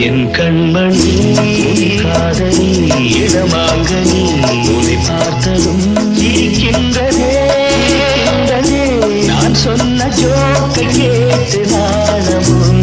என் கண்மணி காதலி இடமாங்கனி உன்னை பார்த்ததும் இருக்கின்றதே நான் சொன்ன ஜோக்கை கேட்டு நாணமும்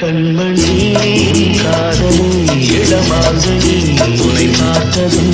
கண்மணி காதலி இடமாக நீ உனை பார்த்ததும்